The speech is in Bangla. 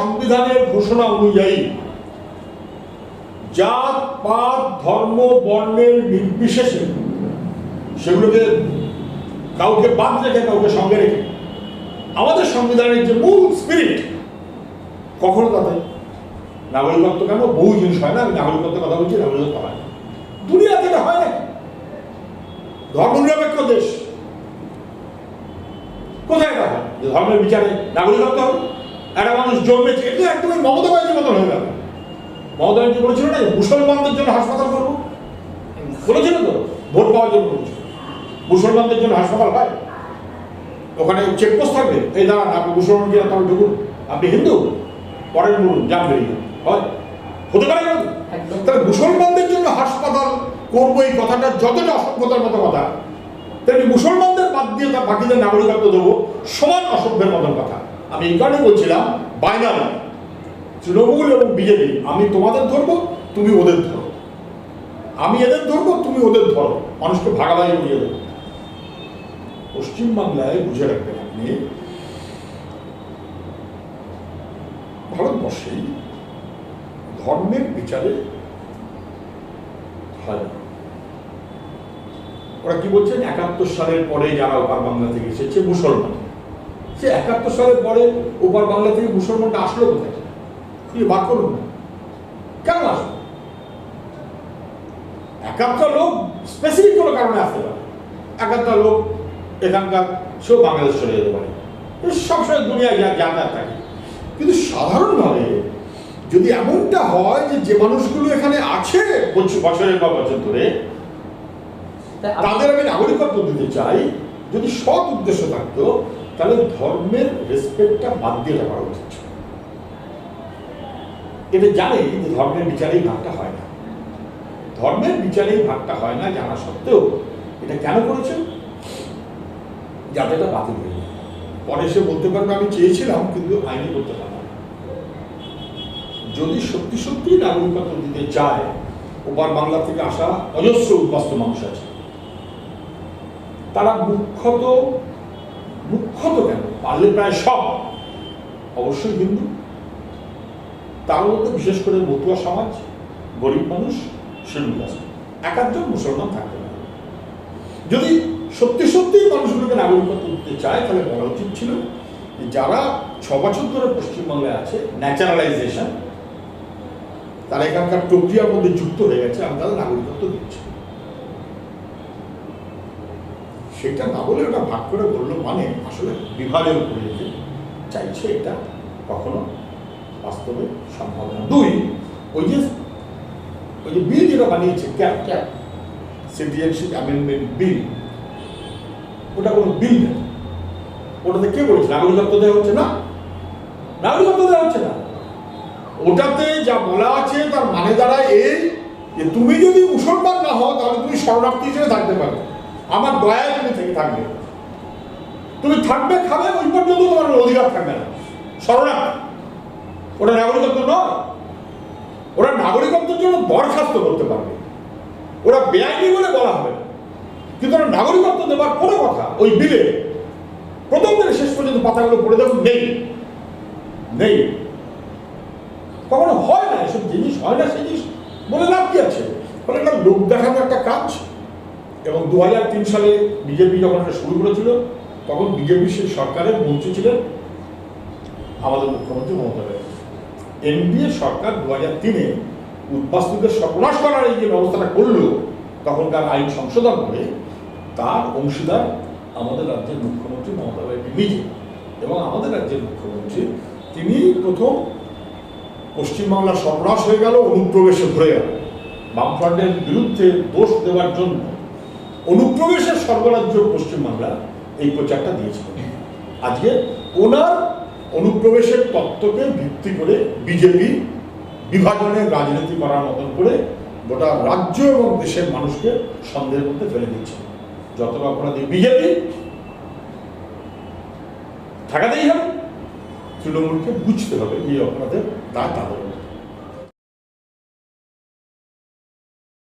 সংবিধানের ঘোষণা অনুযায়ী জাত, পাত, ধর্ম, বর্ণের নির্বিশেষে সেগুলোকে কাউকে বাদ রেখে, কাউকে সঙ্গে রেখে আমাদের সংবিধানের যে মূল স্পিরিট কখনো তাতে নাগরিকত্ব কেন? বহু জিনিস হয় না, আমি নাগরিকত্বের কথা বলছি, নাগরিকত্ব হয় না। দুনিয়া থেকে হয় না। ধর্মনিরপেক্ষ দেশ। কোথায় হয়? যে ধর্মের বিচারে নাগরিকত্ব হবে। একটা মানুষ জন্মেছে এটা একদমই মমতা ব্যানার্জির মতন হয়ে গেল। মমতা ব্যানার্জি বলেছিল না মুসলমানদের জন্য হাসপাতাল করব? বলেছিল তো ভোট পাওয়ার জন্য বলেছিল। মুসলমানদের জন্য হাসপাতাল হয়? ওখানে চেকপোস্ট থাকবে। এই দাঁড়ান আপনি মুসলমান কিনা তবে ঢুকুন। আপনি হিন্দু? পরের বলুন যান বেরিয়ে হয়? হতে পারে একদম। তাহলে মুসলমানদের জন্য হাসপাতাল করব এই কথাটা যতটা অসভ্যতার মতো কথা। তেমনি মুসলমানদের বাদ দিয়ে তার বাকিদের নাগরিকত্ব দেবো সমান অসভ্যের মতন কথা। আমি এই কারণে বলছিলাম বাইনারি তৃণমূল এবং বিজেপি আমি তোমাদের ধরবো, তুমি ওদের ধরো। আমি এদের ধরবো, তুমি ওদের ধরো। মানুষকে ভাগাভাগি বুঝিয়ে দেবো। পশ্চিমবাংলায় বুঝে রাখবেন আপনি, ভারতবর্ষেই ধর্মের বিচারে হয় ওরা কি বলছেন? একাত্তর সালের পরে যারা ওপার বাংলা থেকে এসেছে, মুসলমান। সে একাত্তর সালের পরে ওপার বাংলা থেকে মুসলমানটা আসলো কোথায়? কি বার করুন না কেন আসলো? একাত্তর লোক স্পেসিফিক কোনো কারণে আসতে পারে একাত্তর লোক এখানকার সেও বাংলাদেশ চলে যেতে পারে। সবসময় দুনিয়ায় যাতায়াত থাকে। কিন্তু সাধারণভাবে যদি এমনটা হয় যে যে মানুষগুলো এখানে আছে বছর- বছরের পর বছর ধরে তাই তাদের আমি নাগরিকত্ব দিতে চাই যদি সৎ উদ্দেশ্য থাকতো তাহলে ধর্মের রেসপেক্টটা বাদ দিয়ে দেওয়া উচিত। এটা জানে যে ধর্মের বিচারেই ভাগটা হয় না ধর্মের বিচারেই ভাগটা হয় না জানা সত্ত্বেও এটা কেন করেছে যাতে এটা বাতিল হয়ে যায় পরে সে বলতে পারবে, আমি চেয়েছিলাম, কিন্তু আইনি করতে পারলাম। যদি সত্যি সত্যি নাগরিকত্ব দিতে চায়, ওপার বাংলা থেকে আসা অজস্র উদ্বাস্ত মানুষ আছে তারা মুখ্যত মুখ্যত কেন? পারলে প্রায় সব। অবশ্যই হিন্দু। তার মধ্যে বিশেষ করে মতুয়া সমাজ, গরিব মানুষ শিডিউল কাস্ট এক একজন মুসলমান থাকতে পারে যদি সত্যি সত্যি মানুষগুলোকে নাগরিকত্ব দিতে চায়, তাহলে বলা উচিত ছিল যারা ছ বছর ধরে পশ্চিমবাংলায় আছে, ন্যাচারালাইজেশন, তারা এখানকার প্রক্রিয়ার মধ্যে যুক্ত হয়ে গেছে আমি তাদের নাগরিকত্ব দিচ্ছি। সেটা না বলে ওটা ভাগ করে বলল মানে আসলে বিভাজন করে যেতে চাইছে এটা কখনো বাস্তবে সম্ভব না। দুই, ওই যে ওই যে বিল যেটা বানিয়েছে, CAB CAB. Citizenship amendment bill, ওটা কোনো বিল না। ওটাতে কে বলেছে? নাগরিকত্ব দেওয়া হচ্ছে না? নাগরিকত্ব দেওয়া হচ্ছে না। ওটাতে যা বলা আছে তার মানে দাঁড়ায় এই যে তুমি যদি মুসলমান না হও তাহলে তুমি শরণার্থী হিসেবে থাকতে পারবে আমার দয়ায় তুমি থেকে থাকবে। তুমি থাকবে, খাবে, ওই পর্যন্ত তোমার অধিকার থাকবে না। শরণার্থী। ওটা নাগরিকত্ব নয়। ওরা নাগরিকত্বের জন্য দরখাস্ত করতে পারবে। ওরা বেআইনি বলে বলা হবে। কিন্তু ওরা নাগরিকত্ব দেওয়ার কোনো কথা ওই বিলে প্রথম থেকে শেষ পর্যন্ত পাতাগুলো পড়ে দেখুন নেই। নেই। কখনো হয় না এসব জিনিস, হয় না সেই জিনিস। বলে লাভ কি আছে? ফলে একটা লোক দেখানো একটা কাজ। এবং দু সালে বিজেপি যখন শুরু করেছিল, তখন বিজেপি সেই সরকারের মন্ত্রী ছিলেন আমাদের মুখ্যমন্ত্রী মমতা ব্যানার্জি। এনডিএ সরকার দু হাজার তিনে উদ্বাস্তুদের সর্বনাশ করার এই যে ব্যবস্থাটা করল, তখনকার আইন সংশোধন করে তার অংশীদার আমাদের রাজ্যের মুখ্যমন্ত্রী মমতা ব্যানার্জি নিজে। এবং আমাদের রাজ্যের মুখ্যমন্ত্রী, তিনি প্রথম পশ্চিমবাংলার সর্বনাশ হয়ে গেল, অনুপ্রবেশে ভরে গেল। বামফ্রন্টের বিরুদ্ধে দোষ দেওয়ার জন্য অনুপ্রবেশের সর্বরাজ্য পশ্চিমবাংলা এই প্রচারটা দিয়েছিল। আজকে ওনার অনুপ্রবেশের তত্ত্বকে ভিত্তি করে বিজেপি বিভাজনের রাজনীতি করার মতন করে গোটা রাজ্য এবং দেশের মানুষকে সন্দেহের মধ্যে ফেলে দিচ্ছে। যত অপরাধী বিজেপি ঠেকাতেই হবে। তৃণমূলকে বুঝতে হবে এই অপরাধের দায় তাদের